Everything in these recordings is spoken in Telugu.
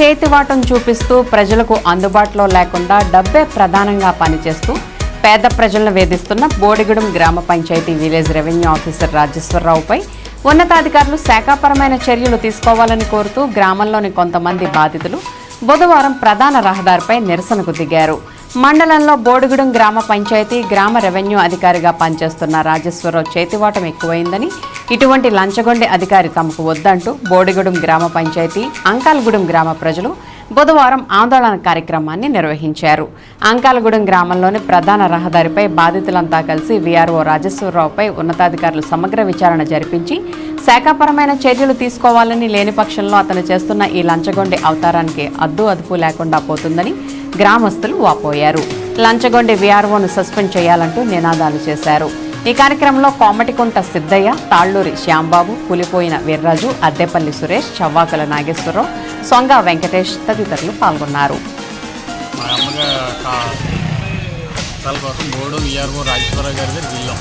చేతివాటం చూపిస్తూ ప్రజలకు అందుబాటులో లేకుండా డబ్బే ప్రధానంగా పనిచేస్తూ పేద ప్రజలను వేధిస్తున్న బోడిగూడెం గ్రామ పంచాయతీ విలేజ్ రెవెన్యూ ఆఫీసర్ రాజేశ్వరరావుపై ఉన్నతాధికారులు శాఖాపరమైన చర్యలు తీసుకోవాలని కోరుతూ గ్రామంలోని కొంతమంది బాధితులు బుధవారం ప్రధాన రహదారిపై నిరసనకు దిగారు. మండలంలో బోడిగూడెం గ్రామ పంచాయతీ గ్రామ రెవెన్యూ అధికారిగా పనిచేస్తున్న రాజేశ్వరరావు చేతివాటం ఎక్కువైందని ఇటువంటి లంచగొండె అధికారి తమకు వద్దంటూ బోడిగూడెం గ్రామ పంచాయతీ అంకాల్గూడెం గ్రామ ప్రజలు బుధవారం ఆందోళన కార్యక్రమాన్ని నిర్వహించారు. అంకాలగూడెం గ్రామంలోని ప్రధాన రహదారిపై బాధితులంతా కలిసి వీఆర్ఓ రాజేశ్వరరావుపై ఉన్నతాధికారులు సమగ్ర విచారణ జరిపించి శాఖాపరమైన చర్యలు తీసుకోవాలని లేని పక్షంలో అతను చేస్తున్న ఈ లంచగొండి అవతారానికి అద్దు అదుపు లేకుండా పోతుందని గ్రామస్తులు వాపోయారు. లంచగొండి వీఆర్ఓను సస్పెండ్ చేయాలంటూ నినాదాలు చేశారు. ఈ కార్యక్రమంలో కోమటికుంట సిద్ధయ్య తాళ్ళూరి శ్యాంబాబు పులిపోయిన వీర్రాజు అద్దెపల్లి సురేష్ చవ్వాకల నాగేశ్వరరావు సొంగ వెంకటేష్ తదితరులు పాల్గొన్నారు. మా అమ్మగా కోసం బోర్డు విఆర్ఓ రాజేశ్వరరావు గారి దగ్గర వెళ్ళాం.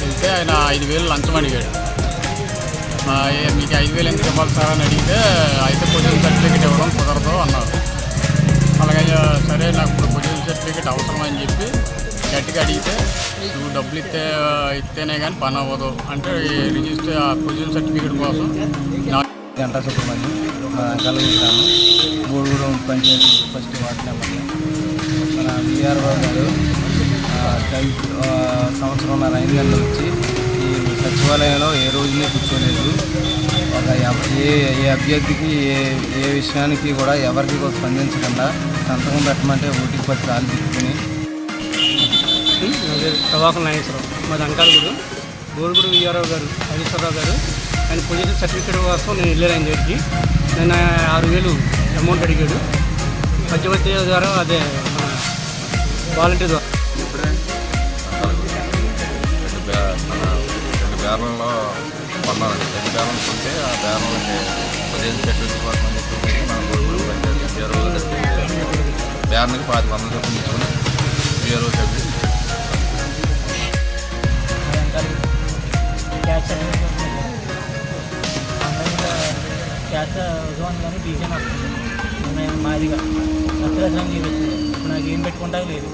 వెళ్తే ఆయన ఐదు వేలు లంచం అడిగాడు. మీకు ఐదు వేలు ఎందుకు ఇవ్వాలి సార్ అని అడిగితే అయితే పొజిషన్ సర్టిఫికేట్ ఇవ్వడం కుదరదు అన్నారు. అలాగే సరే నాకు ఇప్పుడు పొజిషన్ సర్టిఫికేట్ అవసరం అని చెప్పి గట్టిగా అడిగితే నువ్వు డబ్బులు ఇస్తే ఇస్తేనే కానీ పని అవ్వదు. అంటే రిజిస్టర్ ఆ పొజిషన్ సర్టిఫికేట్ కోసం గంటా సుబ్రహ్మణ్యం మా అంకాలూరు గ్రామం Gudur panchayat first ward number. మన విఆర్ఓ గారు సంవత్సరం టైం- ఆ, సంవత్సరంన్నర వచ్చి ఈ సచివాలయంలో ఏ రోజునే కూర్చోలేదు. ఒక ఏ ఏ అభ్యర్థికి ఏ ఏ విషయానికి కూడా ఎవరికి కూడా స్పందించకుండా సంతకం పెట్టమంటే ఓటికి పట్టి కాలు తీసుకుని ప్రభాకర్ నాగేశ్వరరావు మాది అంకాలగూడు. గోరుగుడు విఆర్ఓ గారు హరీశ్వరరావు గారు. ఆయన పొజిషన్ సర్టిఫికేట్ కోసం నేను వెళ్ళాను ఆయన దగ్గరికి. నేను ఆరు వేలు అమౌంట్ అడిగాడు. మధ్యవర్తి ద్వారా అదే వాలంటీర్ ద్వారా. ఇప్పుడే బ్యా మన రెండు ఉంటే ఆ బ్యారలకి పొజిషన్ సర్టిఫికేట్ కోసం క్యాష్ క్యాష్ కానీ డీజన్ వస్తుంది నేను మాదిగా చూపించింది ఇప్పుడు నాకు ఏం పెట్టుకుంటా లేదు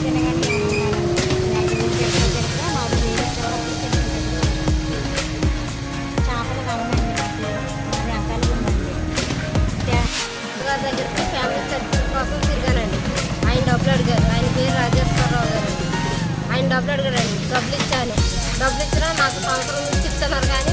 ఫ్యామిలీ డబ్బులు అడిగారండి. డబ్బులు ఇచ్చాను. డబ్బులు ఇచ్చినా నాకు సంవత్సరం నుంచి ఇస్తున్నారు కానీ